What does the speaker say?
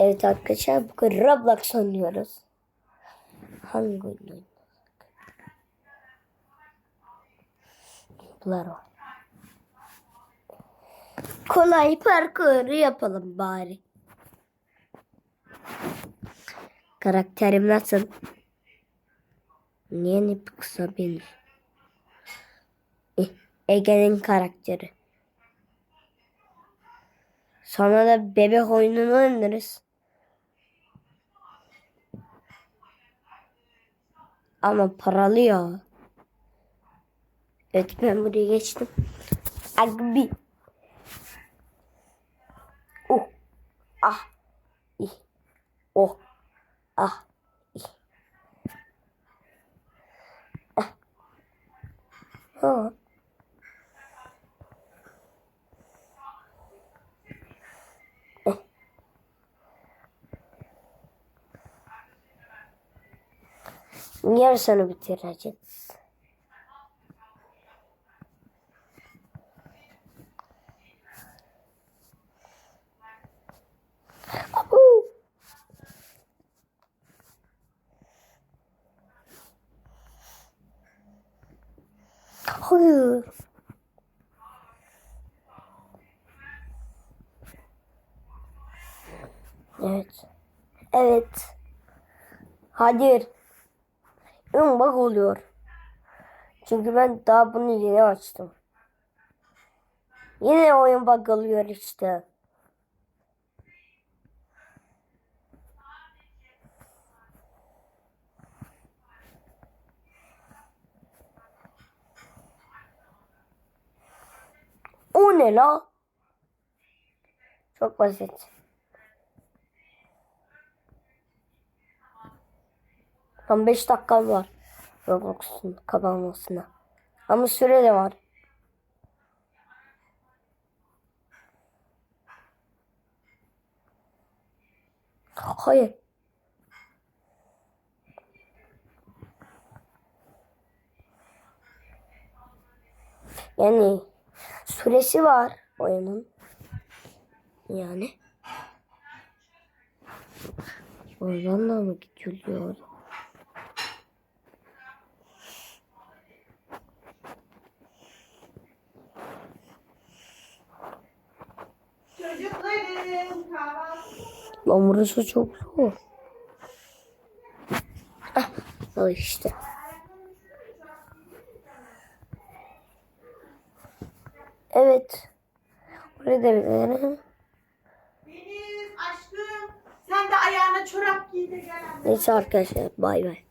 Evet arkadaşlar bugün Roblox oynuyoruz. Hangi oyun oynuyoruz? Bunlar var. Kolay parkuru yapalım bari. Karakterim nasıl? Niye ne kısa benim? Eh, Ege'nin karakteri. Sonra da bebek oyununu oynarız. Ama paralı ya. Evet ben buraya geçtim. Agbi. Oh. Ah. İh. Oh. Ah. İh. Ah. Ha. Yarısını bitireceğiz. Abu. Hayır. Evet. Evet. Hayır. Ön bak oluyor. Çünkü ben daha bunu yeni açtım. Yine oyun bug oluyor işte. O ne la? Çok basit. Tam 5 dakikam var. Roblox'un kapanmasına. Ama süre de var. Hayır. Yani süresi var oyunun. Yani. Oradan da mı gidiyor? Çocukların kahvaltı. Lan burası çok zor. Ah, al işte. Evet. Buraya da verelim. Deniz aşkım sen de ayağına çorap giy de gel. Neyse arkadaşlar bay bay.